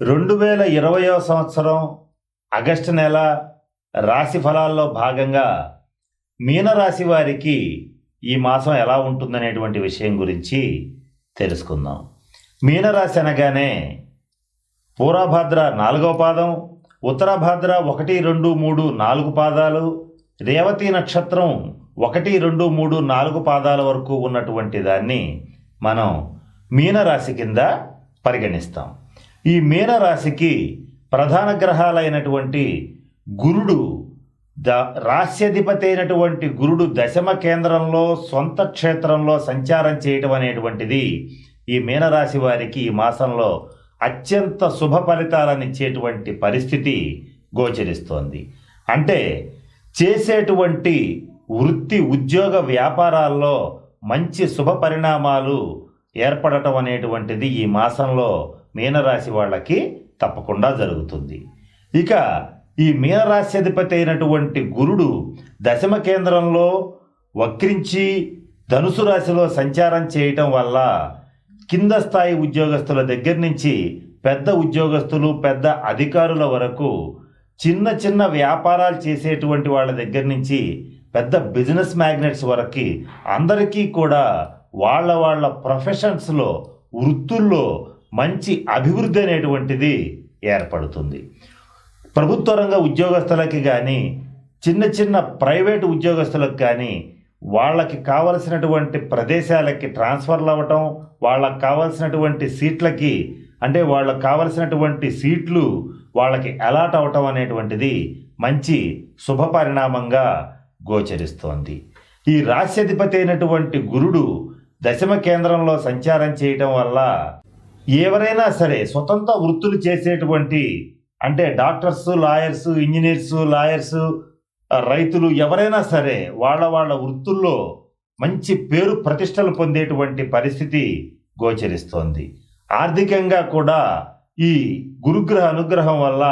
రెండు వేల ఇరవయో సంవత్సరం ఆగస్టు నెల రాశి ఫలాల్లో భాగంగా మీనరాశి వారికి ఈ మాసం ఎలా ఉంటుందనేటువంటి విషయం గురించి తెలుసుకుందాం. మీనరాశి అనగానే పూర్వభద్ర నాలుగవ పాదం ఉత్తరభద్ర ఒకటి రెండు మూడు నాలుగు పాదాలు రేవతి నక్షత్రం ఒకటి రెండు మూడు నాలుగు పాదాల వరకు ఉన్నటువంటి దాన్ని మనం మీనరాశి కింద పరిగణిస్తాం. ఈ మీనరాశికి ప్రధాన గ్రహాలైనటువంటి గురుడు ద రాస్యాధిపతి అయినటువంటి గురుడు దశమ కేంద్రంలో సొంత క్షేత్రంలో సంచారం చేయటం అనేటువంటిది ఈ మీనరాశి వారికి ఈ మాసంలో అత్యంత శుభ ఫలితాలను ఇచ్చేటువంటి పరిస్థితి గోచరిస్తోంది. అంటే చేసేటువంటి వృత్తి ఉద్యోగ వ్యాపారాల్లో మంచి శుభ పరిణామాలు ఏర్పడటం అనేటువంటిది ఈ మాసంలో మీనరాశి వాళ్ళకి తప్పకుండా జరుగుతుంది. ఇక ఈ మీనరాశి అధిపతి అయినటువంటి గురుడు దశమ కేంద్రంలో వక్రించి ధనుసు రాశిలో సంచారం చేయటం వల్ల కింద స్థాయి ఉద్యోగస్తుల దగ్గర నుంచి పెద్ద ఉద్యోగస్తులు పెద్ద అధికారుల వరకు చిన్న చిన్న వ్యాపారాలు చేసేటువంటి వాళ్ళ దగ్గర నుంచి పెద్ద బిజినెస్ మ్యాగ్నెట్స్ వరకు అందరికీ కూడా వాళ్ళ వాళ్ళ ప్రొఫెషన్స్లో వృత్తుల్లో మంచి అభివృద్ధి అనేటువంటిది ఏర్పడుతుంది. ప్రభుత్వ రంగ ఉద్యోగస్తులకి కానీ చిన్న చిన్న ప్రైవేట్ ఉద్యోగస్తులకు కానీ వాళ్ళకి కావలసినటువంటి ప్రదేశాలకి ట్రాన్స్ఫర్లు అవ్వటం వాళ్ళకి కావలసినటువంటి సీట్లకి అంటే వాళ్ళకి కావలసినటువంటి సీట్లు వాళ్ళకి అలాట్ అవటం అనేటువంటిది మంచి శుభ పరిణామంగా గోచరిస్తోంది. ఈ రాశ్యధిపతి అయినటువంటి గురుడు దశమ కేంద్రంలో సంచారం చేయటం వల్ల ఎవరైనా సరే స్వతంత్ర వృత్తులు చేసేటువంటి అంటే డాక్టర్స్ లాయర్స్ ఇంజనీర్స్ లాయర్స్ రైతులు ఎవరైనా సరే వాళ్ళ వాళ్ళ వృత్తుల్లో మంచి పేరు ప్రతిష్టలు పొందేటువంటి పరిస్థితి గోచరిస్తోంది. ఆర్థికంగా కూడా ఈ గురుగ్రహ అనుగ్రహం వల్ల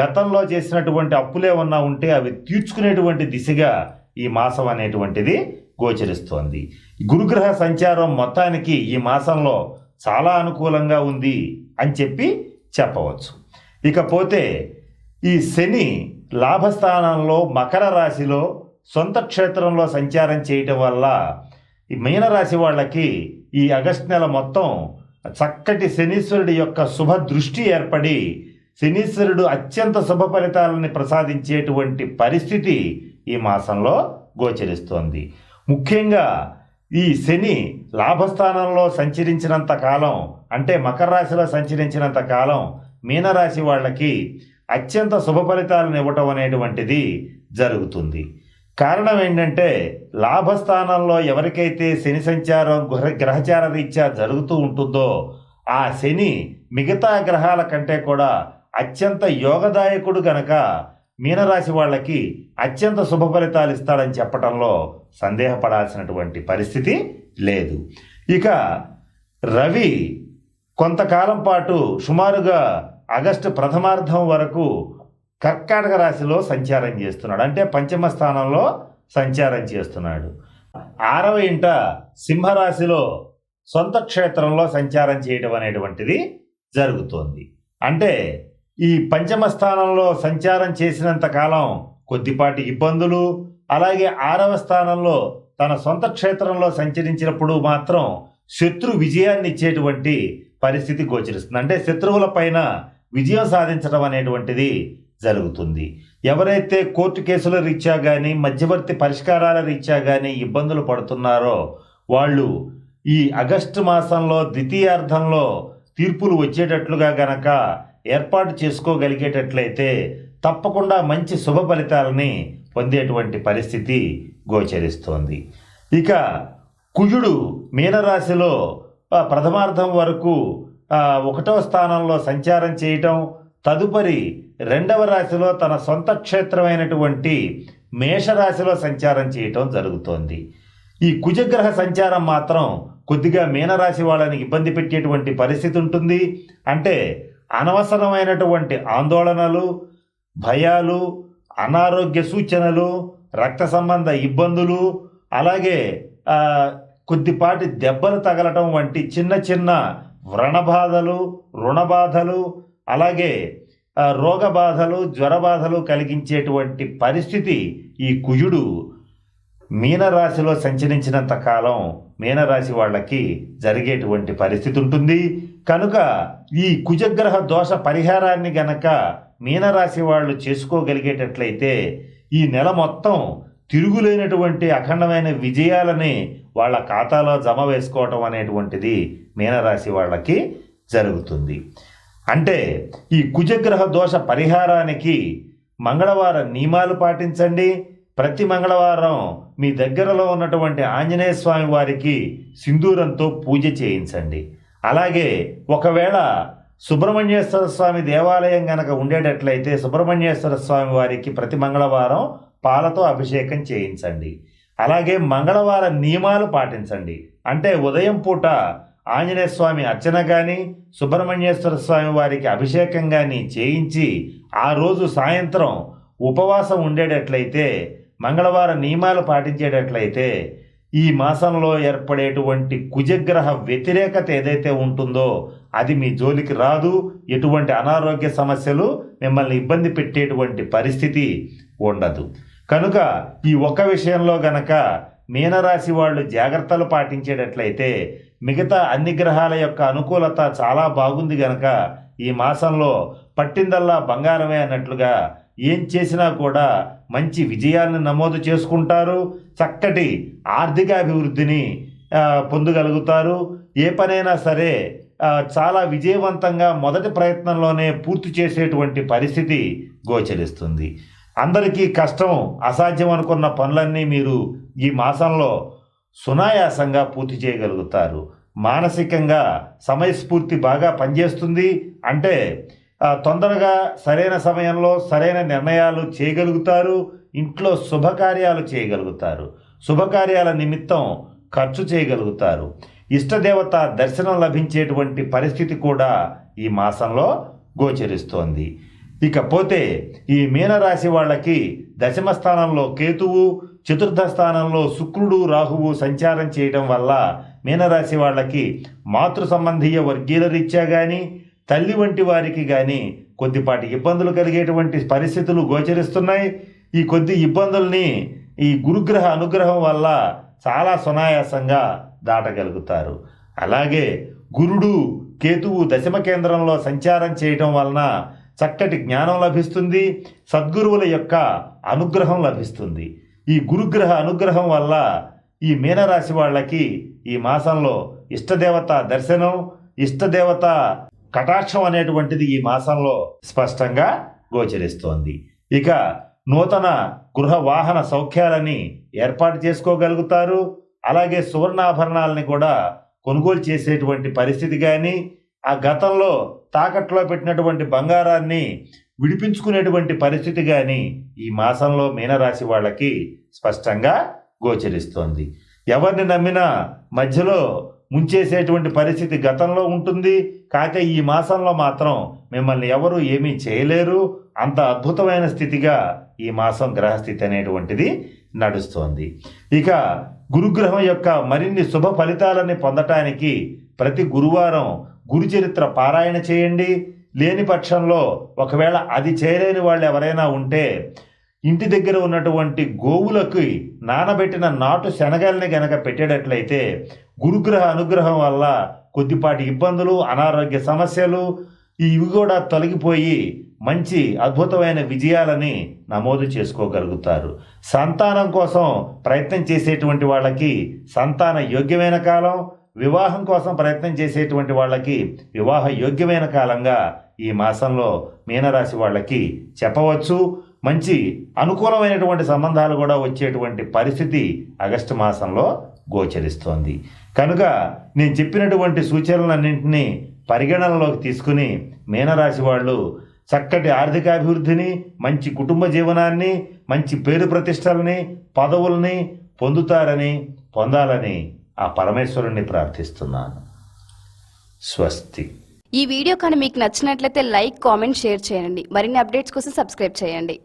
గతంలో చేసినటువంటి అప్పులే ఉన్నా ఉంటే అవి తీర్చుకునేటువంటి దిశగా ఈ మాసం అనేటువంటిది గోచరిస్తోంది. గురుగ్రహ సంచారం మొత్తానికి ఈ మాసంలో చాలా అనుకూలంగా ఉంది అని చెప్పి చెప్పవచ్చు. ఇకపోతే ఈ శని లాభస్థానంలో మకర రాశిలో సొంత క్షేత్రంలో సంచారం చేయటం వల్ల ఈ మీనరాశి వాళ్ళకి ఈ ఆగస్ట్ నెల మొత్తం చక్కటి శనీశ్వరుడి యొక్క శుభ దృష్టి ఏర్పడి శనీశ్వరుడు అత్యంత శుభ ఫలితాలని ప్రసాదించేటువంటి పరిస్థితి ఈ మాసంలో గోచరిస్తోంది. ముఖ్యంగా ఈ శని లాభస్థానంలో సంచరించినంత కాలం అంటే మకర రాశిలో సంచరించినంత కాలం మీనరాశి వాళ్ళకి అత్యంత శుభ ఫలితాలను ఇవ్వటం అనేటువంటిది జరుగుతుంది. కారణం ఏంటంటే లాభస్థానంలో ఎవరికైతే శని సంచారం గ్రహ గ్రహచార రీత్యా జరుగుతూ ఉంటుందో ఆ శని మిగతా గ్రహాల కంటే కూడా అత్యంత యోగదాయకుడు గనక మీనరాశి వాళ్ళకి అత్యంత శుభ ఫలితాలు ఇస్తాడని చెప్పడంలో సందేహపడాల్సినటువంటి పరిస్థితి లేదు. ఇక రవి కొంతకాలం పాటు సుమారుగా ఆగస్టు ప్రథమార్థం వరకు కర్కాటక రాశిలో సంచారం చేస్తున్నాడు. అంటే పంచమ స్థానంలో సంచారం చేస్తున్నాడు. ఆరవ ఇంట సింహరాశిలో సొంత క్షేత్రంలో సంచారం చేయడం అనేటువంటిది జరుగుతోంది. అంటే ఈ పంచమ స్థానంలో సంచారం చేసినంత కాలం కొద్దిపాటి ఇబ్బందులు అలాగే ఆరవ స్థానంలో తన సొంత క్షేత్రంలో సంచరించినప్పుడు మాత్రం శత్రు విజయాన్ని ఇచ్చేటువంటి పరిస్థితి గోచరిస్తుంది. అంటే శత్రువుల పైన విజయం సాధించడం అనేటువంటిది జరుగుతుంది. ఎవరైతే కోర్టు కేసుల రీత్యా కానీ మధ్యవర్తి పరిష్కారాల రీత్యా కానీ ఇబ్బందులు పడుతున్నారో వాళ్ళు ఈ ఆగస్టు మాసంలో ద్వితీయార్థంలో తీర్పులు వచ్చేటట్లుగా గనక ఏర్పాటు చేసుకోగలిగేటట్లయితే తప్పకుండా మంచి శుభ ఫలితాలని పొందేటువంటి పరిస్థితి గోచరిస్తోంది. ఇక కుజుడు మీనరాశిలో ప్రథమార్థం వరకు ఒకటో ఒకటవ స్థానంలో సంచారం చేయటం తదుపరి రెండవ రాశిలో తన సొంత క్షేత్రమైనటువంటి మేషరాశిలో సంచారం చేయటం జరుగుతోంది. ఈ కుజగ్రహ సంచారం మాత్రం కొద్దిగా మీనరాశి వాళ్ళని ఇబ్బంది పెట్టేటువంటి పరిస్థితి ఉంటుంది. అంటే అనవసరమైనటువంటి ఆందోళనలు భయాలు అనారోగ్య సూచనలు రక్త సంబంధ ఇబ్బందులు అలాగే కొద్దిపాటి దెబ్బలు తగలటం వంటి చిన్న చిన్న వ్రణబాధలు రుణబాధలు అలాగే రోగబాధలు రోగ బాధలు జ్వర బాధలు కలిగించేటువంటి పరిస్థితి ఈ కుజుడు మీనరాశిలో సంచరించినంత కాలం మీనరాశి వాళ్ళకి జరిగేటువంటి పరిస్థితి ఉంటుంది. కనుక ఈ కుజగ్రహ దోష పరిహారాన్ని గనక మీనరాశి వాళ్ళు చేసుకోగలిగేటట్లయితే ఈ నెల మొత్తం తిరుగులేనటువంటి అఖండమైన విజయాలని వాళ్ళ ఖాతాలో జమ వేసుకోవటం అనేటువంటిది మీనరాశి వాళ్ళకి జరుగుతుంది. అంటే ఈ కుజగ్రహ దోష పరిహారానికి మంగళవారం నియమాలు పాటించండి. ప్రతి మంగళవారం మీ దగ్గరలో ఉన్నటువంటి ఆంజనేయ స్వామి వారికి సింధూరంతో పూజ చేయించండి. అలాగే ఒకవేళ సుబ్రహ్మణ్యేశ్వర స్వామి దేవాలయం గనక ఉండేటట్లయితే సుబ్రహ్మణ్యేశ్వర స్వామి వారికి ప్రతి మంగళవారం పాలతో అభిషేకం చేయించండి. అలాగే మంగళవార నియమాలు పాటించండి. అంటే ఉదయం పూట ఆంజనేయ స్వామి అర్చన కానీ సుబ్రహ్మణ్యేశ్వర స్వామి వారికి అభిషేకం కానీ చేయించి ఆ రోజు సాయంత్రం ఉపవాసం ఉండేటట్లయితే మంగళవార నియమాలు పాటించేటట్లయితే ఈ మాసంలో ఏర్పడేటువంటి కుజగ్రహ వ్యతిరేకత ఏదైతే ఉంటుందో అది మీ జోలికి రాదు. ఎటువంటి అనారోగ్య సమస్యలు మిమ్మల్ని ఇబ్బంది పెట్టేటువంటి పరిస్థితి ఉండదు. కనుక ఈ ఒక్క విషయంలో గనక మీనరాశి వాళ్ళు జాగ్రత్తలు పాటించేటట్లయితే మిగతా అన్ని గ్రహాల యొక్క అనుకూలత చాలా బాగుంది గనక ఈ మాసంలో పట్టిందల్లా బంగారమే అన్నట్లుగా ఏం చేసినా కూడా మంచి విజయాలను నమోదు చేసుకుంటారు. చక్కటి ఆర్థిక అభివృద్ధిని పొందగలుగుతారు. ఏ పనైనా సరే చాలా విజయవంతంగా మొదటి ప్రయత్నంలోనే పూర్తి చేసేటువంటి పరిస్థితి గోచరిస్తుంది. అందరికీ కష్టం అసాధ్యం అనుకున్న పనులన్నీ మీరు ఈ మాసంలో సునాయాసంగా పూర్తి చేయగలుగుతారు. మానసికంగా సమయస్ఫూర్తి బాగా పనిచేస్తుంది. అంటే తొందరగా సరైన సమయంలో సరైన నిర్ణయాలు చేయగలుగుతారు. ఇంట్లో శుభకార్యాలు చేయగలుగుతారు. శుభకార్యాల నిమిత్తం ఖర్చు చేయగలుగుతారు. ఇష్టదేవత దర్శనం లభించేటువంటి పరిస్థితి కూడా ఈ మాసంలో గోచరిస్తోంది. ఇకపోతే ఈ మీనరాశి వాళ్ళకి దశమ స్థానంలో కేతువు చతుర్థ స్థానంలో శుక్రుడు రాహువు సంచారం చేయడం వల్ల మీనరాశి వాళ్ళకి మాతృ సంబంధీయ వర్గీల రీత్యా కానీ తల్లి వంటి వారికి కానీ కొద్దిపాటి ఇబ్బందులు కలిగేటువంటి పరిస్థితులు గోచరిస్తున్నాయి. ఈ కొద్ది ఇబ్బందుల్ని ఈ గురుగ్రహ అనుగ్రహం వల్ల చాలా సునాయాసంగా దాటగలుగుతారు. అలాగే గురుడు కేతువు దశమ కేంద్రంలో సంచారం చేయటం వలన చక్కటి జ్ఞానం లభిస్తుంది సద్గురువుల యొక్క అనుగ్రహం లభిస్తుంది. ఈ గురుగ్రహ అనుగ్రహం వల్ల ఈ మీనరాశి వాళ్ళకి ఈ మాసంలో ఇష్టదేవత దర్శనం ఇష్టదేవత కటాక్షం అనేటువంటిది ఈ మాసంలో స్పష్టంగా గోచరిస్తోంది. ఇక నూతన గృహ వాహన సౌఖ్యాలని ఏర్పాటు చేసుకోగలుగుతారు. అలాగే సువర్ణాభరణాలని కూడా కొనుగోలు చేసేటువంటి పరిస్థితి కానీ ఆ గతంలో తాకట్లో పెట్టినటువంటి బంగారాన్ని విడిపించుకునేటువంటి పరిస్థితి కానీ ఈ మాసంలో మీనరాశి వాళ్ళకి స్పష్టంగా గోచరిస్తోంది. ఎవరిని నమ్మినా మధ్యలో ముంచేసేటువంటి పరిస్థితి గతంలో ఉంటుంది. కాక ఈ మాసంలో మాత్రం మిమ్మల్ని ఎవరు ఏమీ చేయలేరు. అంత అద్భుతమైన స్థితిగా ఈ మాసం గ్రహస్థితి అనేటువంటిది నడుస్తోంది. ఇక గురుగ్రహం యొక్క మరిన్ని శుభ ఫలితాలని పొందటానికి ప్రతి గురువారం గురుచరిత్ర పారాయణ చేయండి. లేని పక్షంలో ఒకవేళ అది చేయలేని వాళ్ళు ఎవరైనా ఉంటే ఇంటి దగ్గర ఉన్నటువంటి గోవులకి నానబెట్టిన నాటు శనగల్ని గనక పెట్టేటట్లయితే గురుగ్రహ అనుగ్రహం వల్ల కొద్దిపాటి ఇబ్బందులు అనారోగ్య సమస్యలు ఇవి కూడా తొలగిపోయి మంచి అద్భుతమైన విజయాలని నమోదు చేసుకోగలుగుతారు. సంతానం కోసం ప్రయత్నం చేసేటువంటి వాళ్ళకి సంతాన యోగ్యమైన కాలం వివాహం కోసం ప్రయత్నం చేసేటువంటి వాళ్ళకి వివాహ యోగ్యమైన కాలంగా ఈ మాసంలో మీనరాశి వాళ్ళకి చెప్పవచ్చు. మంచి అనుకూలమైనటువంటి సంబంధాలు కూడా వచ్చేటువంటి పరిస్థితి ఆగస్టు మాసంలో గోచరిస్తోంది. కనుక నేను చెప్పినటువంటి సూచనలన్నింటినీ పరిగణనలోకి తీసుకుని మీనరాశి వాళ్ళు చక్కటి ఆర్థికాభివృద్ధిని మంచి కుటుంబ జీవనాన్ని మంచి పేరు ప్రతిష్టలని పదవుల్ని పొందుతారని పొందాలని ఆ పరమేశ్వరుణ్ణి ప్రార్థిస్తున్నాను. స్వస్తి. ఈ వీడియో కానీ మీకు నచ్చినట్లయితే లైక్ కామెంట్ షేర్ చేయండి. మరిన్ని అప్డేట్స్ కోసం సబ్స్క్రైబ్ చేయండి.